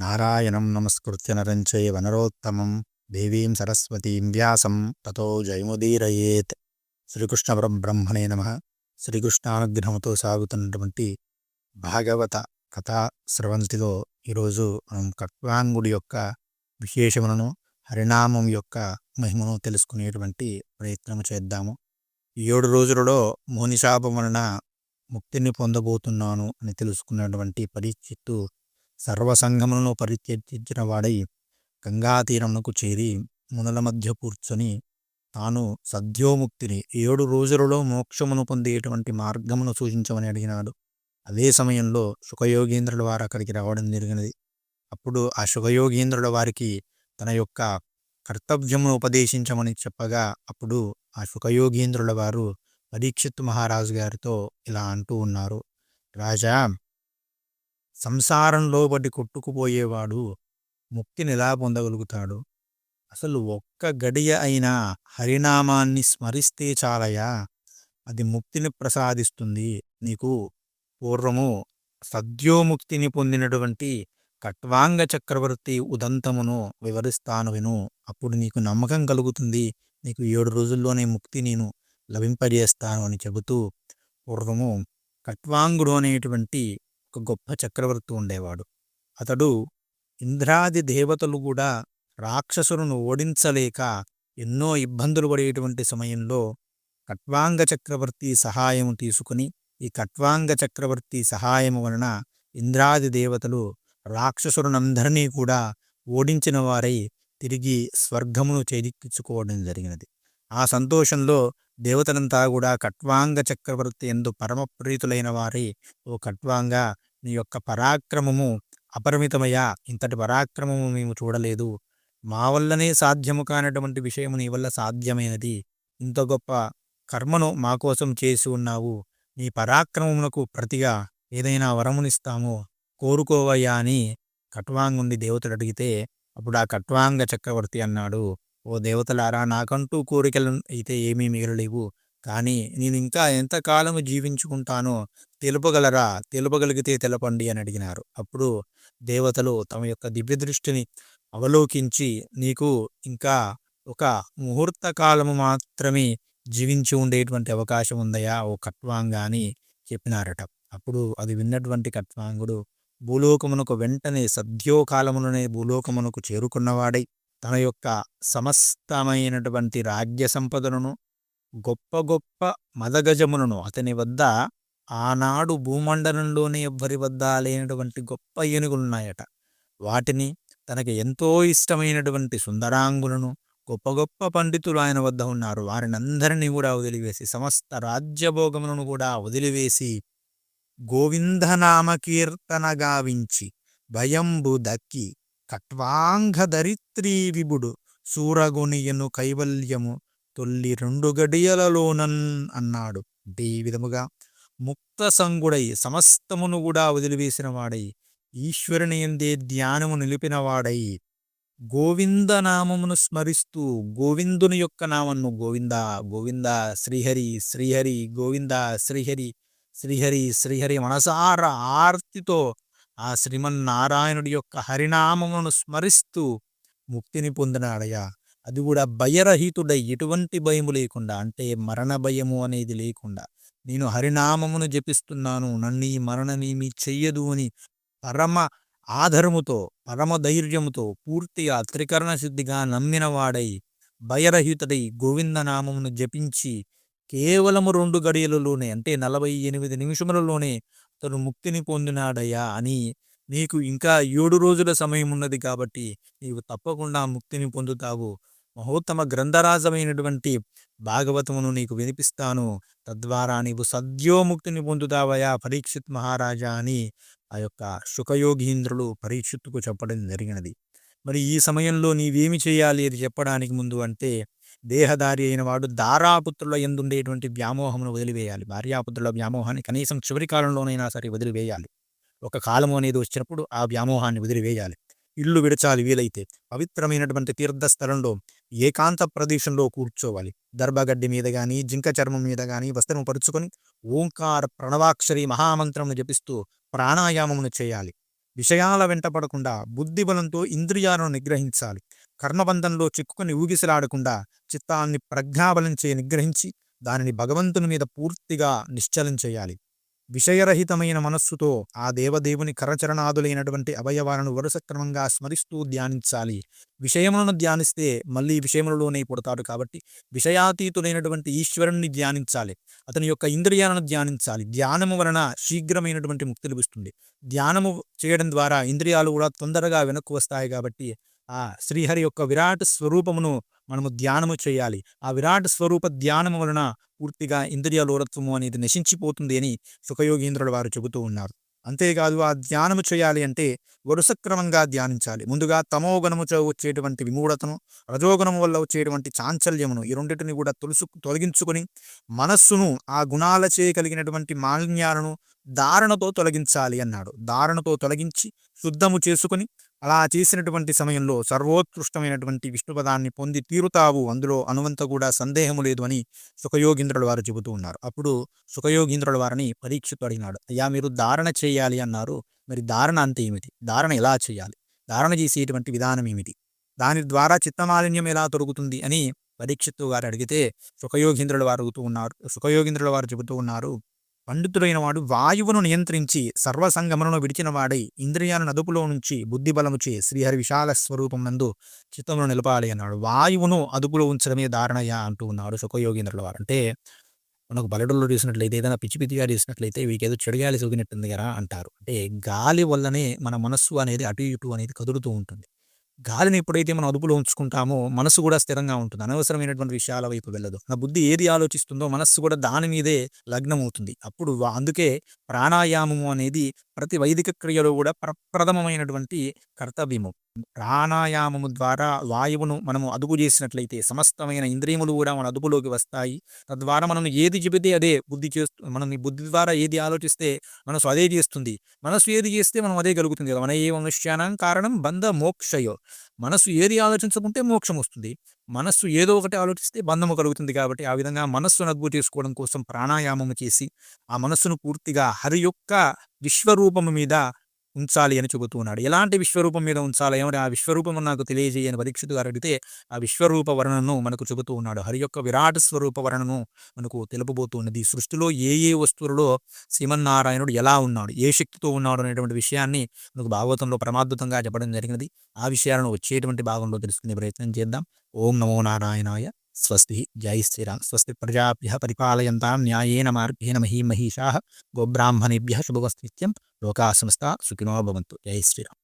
నారాయణం నమస్కృత్య నరంచై వనరోత్తమం దేవీం సరస్వతీం వ్యాసం తతో జయముదీరయేత్ శ్రీకృష్ణ పరబ్రహ్మణే నమ శ్రీకృష్ణానుగ్రహంతో సాగుతున్నటువంటి భాగవత కథా స్రవంతిలో ఈరోజు మనం కట్వాంగుడి యొక్క విశేషములను హరినామం యొక్క మహిమను తెలుసుకునేటువంటి ప్రయత్నం చేద్దాము. ఏడు రోజులలో మోనిశాపం వలన ముక్తిని పొందబోతున్నాను అని తెలుసుకున్నటువంటి పరీక్షిత్తు సర్వసంగములను పరిత్యజించిన వాడై గంగాతీరమునకు చేరి మునుల మధ్య కూర్చొని తాను సద్యోముక్తిని ఏడు రోజులలో మోక్షమును పొందేటువంటి మార్గమును సూచించమని అడిగినాడు. అదే సమయంలో సుఖయోగీంద్రుల వారు అక్కడికి రావడం జరిగినది. అప్పుడు ఆ సుఖయోగీంద్రుల వారికి తన యొక్క కర్తవ్యమును ఉపదేశించమని చెప్పగా అప్పుడు ఆ సుఖయోగీంద్రుల వారు పరీక్షిత్ మహారాజు గారితో ఇలా అంటూ ఉన్నారు. రాజా సంసారంలో పడి కొట్టుకుపోయేవాడు ముక్తిని ఎలా పొందగలుగుతాడు? అసలు ఒక్క గడియ అయినా హరినామాన్ని స్మరిస్తే చాలయా? అది ముక్తిని ప్రసాదిస్తుంది. నీకు పూర్వము సద్యోముక్తిని పొందినటువంటి కట్వాంగ చక్రవర్తి ఉదంతమును వివరిస్తాను విను. అప్పుడు నీకు నమ్మకం కలుగుతుంది. నీకు ఏడు రోజుల్లోనే ముక్తి నేను లభింపజేస్తాను అని చెబుతూ పూర్వము కట్వాంగుడు అనేటువంటి ఒక గొప్ప చక్రవర్తి ఉండేవాడు. అతడు ఇంద్రాది దేవతలు కూడా రాక్షసులను ఓడించలేక ఎన్నో ఇబ్బందులు పడేటువంటి సమయంలో కట్వాంగ చక్రవర్తి సహాయము తీసుకుని ఈ కట్వాంగ చక్రవర్తి సహాయము వలన ఇంద్రాది దేవతలు రాక్షసులనందరినీ కూడా ఓడించిన వారై తిరిగి స్వర్గమును చేదిక్కించుకోవడం జరిగినది. ఆ సంతోషంలో దేవతలంతా కూడా కట్వాంగ చక్రవర్తి ఎందు పరమప్రీతులైన వారి ఓ కట్వాంగ నీ యొక్క పరాక్రమము అపరిమితమయ్యా. ఇంతటి పరాక్రమము మేము చూడలేదు. మా వల్లనే సాధ్యము కానటువంటి విషయము నీ వల్ల సాధ్యమైనది. ఇంత గొప్ప కర్మను మా కోసం చేసి ఉన్నావు. నీ పరాక్రమమునకు ప్రతిగా ఏదైనా వరమునిస్తామో. కోరుకోవయ్యా అని కట్వాంగుండి దేవతలు అడిగితే అప్పుడు ఆ కట్వాంగ చక్రవర్తి అన్నాడు. ఓ దేవతలారా నాకంటూ కోరికలు అయితే ఏమీ మిగలలేవు. కానీ నేను ఇంకా ఎంతకాలము జీవించుకుంటానో తెలుపగలరా? తెలుపగలిగితే తెలపండి అని అడిగినారు. అప్పుడు దేవతలు తమ యొక్క దివ్య దృష్టిని అవలోకించి నీకు ఇంకా ఒక ముహూర్త కాలము మాత్రమే జీవించి ఉండేటువంటి అవకాశం ఉందయా? ఓ కట్వాంగ అని చెప్పినారట. అప్పుడు అది విన్నటువంటి కట్వాంగుడు భూలోకమునకు వెంటనే సద్యోకాలముననే భూలోకమునకు చేరుకున్నవాడై తన యొక్క సమస్తమైనటువంటి రాజ్య సంపదలను గొప్ప గొప్ప మదగజములను అతని వద్ద ఆనాడు భూమండలంలోనే ఎవ్వరి వద్ద లేనటువంటి గొప్ప ఏనుగులున్నాయట. వాటిని తనకి ఎంతో ఇష్టమైనటువంటి సుందరాంగులను గొప్ప గొప్ప పండితులు ఆయన వద్ద ఉన్నారు. వారిని అందరినీ కూడా వదిలివేసి సమస్త రాజ్యభోగములను కూడా వదిలివేసి గోవిందనామ కీర్తన గావించి భయంబు దక్కి కట్వాంగధరిత్రీ విభుడు సూరగొనియను కైవల్యము తొల్లి రెండు గడియలలోనన్ అన్నాడు. అంటే ఈ విధముగా ముక్త సంగుడై సమస్తమును కూడా వదిలివేసిన వాడై ఈశ్వరుని ఎందే ధ్యానము నిలిపిన వాడై గోవిందనామమును స్మరిస్తూ గోవిందుని యొక్క నామను గోవింద గోవింద శ్రీహరి శ్రీహరి గోవింద శ్రీహరి శ్రీహరి శ్రీహరి మనసార ఆర్తితో ఆ శ్రీమన్నారాయణుడి యొక్క హరినామమును స్మరిస్తూ ముక్తిని పొందినాడయ్యా. అది కూడా భయరహితుడై ఎటువంటి భయము లేకుండా అంటే మరణ భయము అనేది లేకుండా నేను హరినామమును జపిస్తున్నాను నన్ను ఈ మరణనేమి చెయ్యదు అని పరమ ఆధరముతో పరమ ధైర్యముతో పూర్తిగా త్రికరణ శుద్ధిగా నమ్మిన వాడై భయరహితుడై గోవిందనామమును జపించి కేవలము రెండు గడియలలోనే అంటే నలభై ఎనిమిది నిమిషములలోనే అతను ముక్తిని పొందినాడయ్యా అని నీకు ఇంకా ఏడు రోజుల సమయం ఉన్నది కాబట్టి నీవు తప్పకుండా ముక్తిని పొందుతావు. మహోత్తమ గ్రంథరాజమైనటువంటి భాగవతమును నీకు వినిపిస్తాను. తద్వారా నీవు సద్యోముక్తిని పొందుతావయా పరీక్షిత్ మహారాజా అని ఆ యొక్క శుకయోగీంద్రులు పరీక్షిత్తుకు చెప్పడం జరిగినది. మరి ఈ సమయంలో నీవేమి చేయాలి అది చెప్పడానికి ముందు అంటే దేహదారి అయిన వాడు దారాపుత్రుల ఎందుండేటువంటి వ్యామోహమును వదిలివేయాలి. భార్యాపుత్రుల వ్యామోహాన్ని కనీసం చివరి కాలంలోనైనా సరే వదిలివేయాలి. ఒక కాలము అనేది వచ్చినప్పుడు ఆ వ్యామోహాన్ని వదిలివేయాలి. ఇల్లు విడచాలి వీలైతే. పవిత్రమైనటువంటి తీర్థస్థలంలో ఏకాంత ప్రదేశంలో కూర్చోవాలి. దర్భగడ్డి మీద కానీ జింక చర్మం మీద కానీ వస్త్రము పరుచుకొని ఓంకార ప్రణవాక్షరి మహామంత్రమును జపిస్తూ ప్రాణాయామమును చేయాలి. విషయాల వెంటపడకుండా బుద్ధిబలంతో ఇంద్రియాలను నిగ్రహించాలి. కర్మబంధంలో చిక్కుకొని ఊగిసలాడకుండా చిత్తాన్ని ప్రజ్ఞాబలంచే నిగ్రహించి దానిని భగవంతుని మీద పూర్తిగా నిశ్చలం చేయాలి. విషయరహితమైన మనస్సుతో ఆ దేవదేవుని కరచరణాదులైనటువంటి అవయవాలను వరుస క్రమంగా స్మరిస్తూ ధ్యానించాలి. విషయములను ధ్యానిస్తే మళ్ళీ విషయములలోనే పుడతాడు కాబట్టి విషయాతీతులైనటువంటి ఈశ్వరుణ్ణి ధ్యానించాలి. అతని యొక్క ఇంద్రియాలను ధ్యానించాలి. ధ్యానము వలన శీఘ్రమైనటువంటి ముక్తి లభిస్తుంది. ధ్యానము చేయడం ద్వారా ఇంద్రియాలు కూడా తొందరగా వెనక్కు వస్తాయి కాబట్టి ఆ శ్రీహరి యొక్క విరాట్ స్వరూపమును మనము ధ్యానము చేయాలి. ఆ విరాట్ స్వరూప ధ్యానము వలన పూర్తిగా ఇంద్రియ లోరత్వము అనేది నశించిపోతుంది అని సుఖయోగీంద్రుడు వారు చెబుతూ ఉన్నారు. అంతేకాదు ఆ ధ్యానము చేయాలి అంటే వరుస క్రమంగా ధ్యానించాలి. ముందుగా తమోగుణము వచ్చేటువంటి విమూఢతను రజోగుణము వల్ల వచ్చేటువంటి చాంచల్యమును ఈ రెండింటిని కూడా తొలుసు తొలగించుకొని మనస్సును ఆ గుణాలచే కలిగినటువంటి మాలిన్యాలను ధారణతో తొలగించాలి అన్నాడు. ధారణతో తొలగించి శుద్ధము చేసుకుని అలా చేసినటువంటి సమయంలో సర్వోత్కృష్టమైనటువంటి విష్ణుపదాన్ని పొంది తీరుతావు. అందులో అనువంత కూడా సందేహము లేదు అని సుఖయోగీంద్రుల వారు చెబుతూ ఉన్నారు. అప్పుడు సుఖయోగీంద్రుల వారిని పరీక్షతో అడిగినాడు. అయ్యా మీరు ధారణ చేయాలి అన్నారు. మరి ధారణ అంతే ఏమిటి? ధారణ ఎలా చేయాలి? ధారణ చేసేటువంటి విధానం ఏమిటి? దాని ద్వారా చిత్తమాలిన్యం ఎలా తొలుగుతుంది అని పరీక్షిత్తు గారు అడిగితే సుఖయోగీంద్రుల వారు అడుగుతూ ఉన్నారు. సుఖయోగీంద్రుల వారు చెబుతూ ఉన్నారు పండితుడైన వాడు వాయువును నియంత్రించి సర్వసంగమనను విడిచిన వాడై ఇంద్రియాలను అదుపులో నుంచి బుద్ధిబలముచే శ్రీహరి విశాల స్వరూపం నందు చిత్తమును నిలపాలి అన్నాడు. వాయువును అదుపులో ఉంచడమే దారణయ్య అంటూ ఉన్నాడు సుఖయోగేంద్రుల వారు. అంటే మనకు బలడుల్లో చూసినట్లయితే ఏదైనా పిచ్చి పిచ్చిగా చేసినట్లయితే వీకేదో చెడుగాలి సోకినట్టుంది కదా అంటారు. అంటే గాలి వల్లనే మన మనస్సు అనేది అటు ఇటు అనేది కదులుతూ ఉంటుంది. గాలిని ఎప్పుడైతే మనం అదుపులో ఉంచుకుంటామో మనసు కూడా స్థిరంగా ఉంటుంది. అనవసరమైనటువంటి విషయాల వైపు వెళ్ళదు. నా బుద్ధి ఏది ఆలోచిస్తుందో మనస్సు కూడా దాని మీదే లగ్నం అవుతుంది అప్పుడు అందుకే ప్రాణాయామము అనేది ప్రతి వైదిక క్రియలో కూడా ప్రప్రథమమైనటువంటి కర్తవ్యము. ప్రాణాయామము ద్వారా వాయువును మనము అదుపు చేసినట్లయితే సమస్తమైన ఇంద్రియములు కూడా మన అదుపులోకి వస్తాయి. తద్వారా మనం ఏది చెబితే అదే బుద్ధి చేస్తు మనం బుద్ధి ద్వారా ఏది ఆలోచిస్తే మనసు అదే చేస్తుంది. మనసు ఏది చేస్తే మనం అదే కలుగుతుంది కదా. మన ఏ మనుష్యానం కారణం బంధ మోక్షయో. మనసు ఏది ఆలోచించకుంటే మోక్షం వస్తుంది. మనస్సు ఏదో ఒకటి ఆలోచిస్తే బంధము కలుగుతుంది కాబట్టి ఆ విధంగా మనస్సును అదుపు చేసుకోవడం కోసం ప్రాణాయామము చేసి ఆ మనస్సును పూర్తిగా హరి యొక్క విశ్వరూపము మీద ఉంచాలి అని చెబుతూ ఉన్నాడు. ఎలాంటి విశ్వరూపం మీద ఉంచాలి? ఏమని ఆ విశ్వరూపం నాకు తెలియజేయని పరీక్షితు గారు అడిగితే ఆ విశ్వరూప వర్ణను మనకు చెబుతూ ఉన్నాడు. హరి యొక్క విరాట్ స్వరూప వర్ణను మనకు తెలుపబోతున్నది సృష్టిలో ఏ ఏ వస్తువులలో శ్రీమన్నారాయణుడు ఎలా ఉన్నాడు? ఏ శక్తితో ఉన్నాడు అనేటువంటి విషయాన్ని మనకు భాగవతంలో ప్రమాదృతంగా చెప్పడం జరిగినది. ఆ విషయాలను వచ్చేటువంటి భాగంలో తెలుసుకునే ప్రయత్నం చేద్దాం. ఓం నమో నారాయణాయ. స్వస్తి జై శ్రీరామ్ స్వస్తి ప్రజాభ్య పరిపాలయంతాం న్యాయేన మార్గేణ మహీ మహీమహీషా గోబ్రాహ్మణేభ్య శుభవస్తిత్యం లోకా సమస్త సుఖినో భవంతు జై శ్రీరామ్